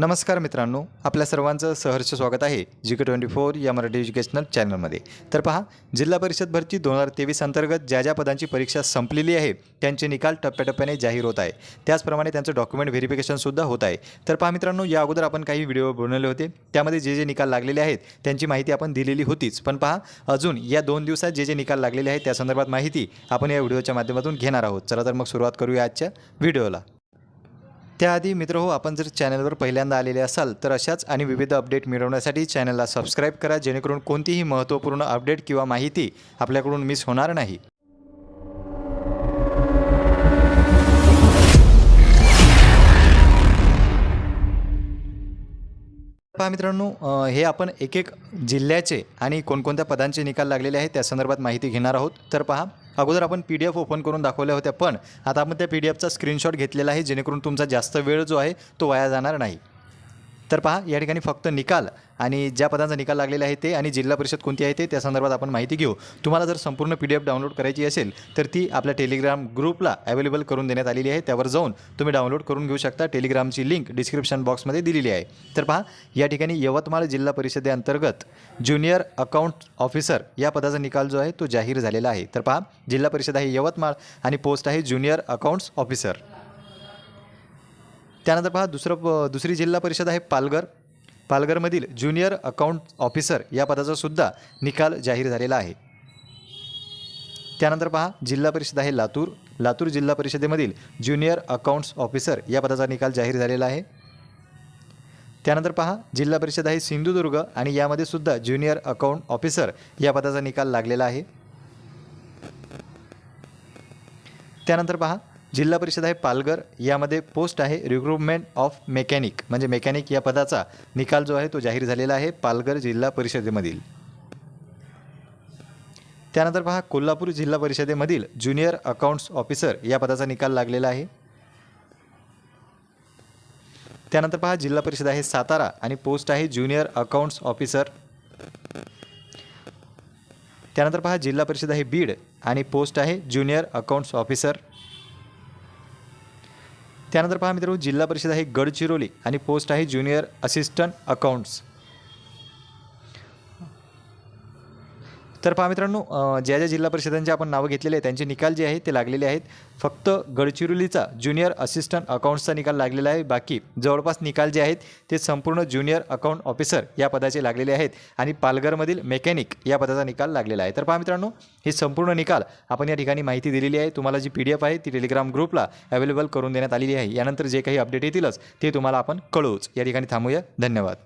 नमस्कार मित्रांनो आपल्या सर्वांचं सहर्ष स्वागत आहे जी के ट्वेंटी फोर या मराठी एज्युकेशनल चॅनलमध्ये. तर पहा जिल्हा परिषद भरती दोन हजार तेवीस अंतर्गत ज्या ज्या पदांची परीक्षा संपलेली आहे त्यांचे निकाल टप्प्याटप्प्याने जाहीर होत आहे. त्याचप्रमाणे त्यांचं डॉक्युमेंट व्हेरिफिकेशनसुद्धा होत आहे. तर पहा मित्रांनो या अगोदर आपण काही व्हिडिओ बनवले होते. त्यामध्ये जे जे निकाल लागलेले आहेत त्यांची माहिती आपण दिलेली होतीच. पण पहा अजून या दोन दिवसात जे जे निकाल लागलेले आहेत त्या संदर्भात माहिती आपण या व्हिडिओच्या माध्यमातून घेणार आहोत. चला तर मग सुरुवात करूया आजच्या व्हिडिओला त्याआधी मित्र हो आपण जर चॅनलवर पहिल्यांदा आलेले असाल तर अशाच आणि विविध अपडेट मिळवण्यासाठी चॅनलला सबस्क्राईब करा जेणेकरून कोणतीही महत्त्वपूर्ण अपडेट किंवा माहिती आपल्याकडून मिस होणार नाही. पहा मित्रांनो हे आपण एक एक जिल्ह्याचे आणि कोणकोणत्या पदांचे निकाल लागलेले आहेत त्या संदर्भात माहिती घेणार आहोत. तर पहा अगोदर आपण पी डी एफ ओपन करून दाखवल्या होत्या पण आता आपण त्या पी डी एफचा स्क्रीनशॉट घेतलेला आहे जेणेकरून तुमचा जास्त वेळ जो आहे तो वाया जाणार नाही. तर पहा या ठिकाणी फक्त निकाल आणि ज्या पदांचा निकाल लागलेला आहे ते आणि जिल्हा परिषद कोणती आहे ते त्या संदर्भात आपण माहिती घेऊ. तुम्हाला जर संपूर्ण पी डी एफ डाउनलोड करायची असेल तर ती आपल्या टेलिग्राम ग्रुपला अवेलेबल करून देण्यात आलेली आहे. त्यावर जाऊन तुम्ही डाउनलोड करून घेऊ शकता. टेलिग्रामची लिंक डिस्क्रिप्शन बॉक्समध्ये दिलेली आहे. तर पहा या ठिकाणी यवतमाळ जिल्हा परिषदेअंतर्गत ज्युनियर अकाउंट ऑफिसर या पदाचा निकाल जो आहे तो जाहीर झालेला आहे. तर पहा जिल्हा परिषद आहे यवतमाळ आणि पोस्ट आहे ज्युनियर अकाउंट्स ऑफिसर त्यानंतर पहा दुसरं प- दुसरी जिल्हा परिषद आहे पालघर. पालघरमधील ज्युनियर अकाउंट ऑफिसर या पदाचा सुद्धा निकाल जाहीर झालेला आहे. त्यानंतर पहा जिल्हा परिषद आहे लातूर. लातूर जिल्हा परिषदेमधील ज्युनियर अकाउंट्स ऑफिसर या पदाचा निकाल जाहीर झालेला आहे. त्यानंतर पहा जिल्हा परिषद आहे सिंधुदुर्ग आणि यामध्ये सुद्धा ज्युनियर अकाउंट ऑफिसर या पदाचा निकाल लागलेला आहे. त्यानंतर पहा जिल्हा परिषद आहे पालघर. यामध्ये पोस्ट आहे रिक्रुटमेंट ऑफ मेकॅनिक म्हणजे मेकॅनिक या पदाचा निकाल जो आहे तो जाहीर झालेला आहे पालघर जिल्हा परिषदेमधील. त्यानंतर पहा कोल्हापूर जिल्हा परिषदेमधील ज्युनियर अकाउंट्स ऑफिसर या पदाचा निकाल लागलेला आहे. त्यानंतर पहा जिल्हा परिषद आहे सातारा आणि पोस्ट आहे ज्युनियर अकाउंट्स ऑफिसर त्यानंतर पहा जिल्हा परिषद आहे बीड आणि पोस्ट आहे ज्युनियर अकाउंट्स ऑफिसर त्यानंतर पहा मित्रांनो जिल्हा परिषद आहे गडचिरोली आणि पोस्ट आहे ज्युनियर असिस्टंट अकाउंट्स. तर पहा मित्रांनो ज्या ज्या जिल्हा परिषदांचे आपण नावं घेतलेले आहेत त्यांचे निकाल जे आहेत ते लागलेले आहेत. फक्त गडचिरोलीचा ज्युनियर असिस्टंट अकाउंट्सचा निकाल लागलेला आहे. बाकी जवळपास निकाल जे आहेत ते संपूर्ण ज्युनियर अकाउंट ऑफिसर या पदाचे लागलेले आहेत आणि पालघरमधील मेकॅनिक या पदाचा निकाल लागलेला आहे. तर पहा मित्रांनो हे संपूर्ण निकाल आपण या ठिकाणी माहिती दिलेली आहे. तुम्हाला जी पी डी एफ आहे ती टेलिग्राम ग्रुपला अवेलेबल करून देण्यात आलेली आहे. यानंतर जे काही अपडेट येतीलच ते तुम्हाला आपण कळवूच. या ठिकाणी थांबूया. धन्यवाद.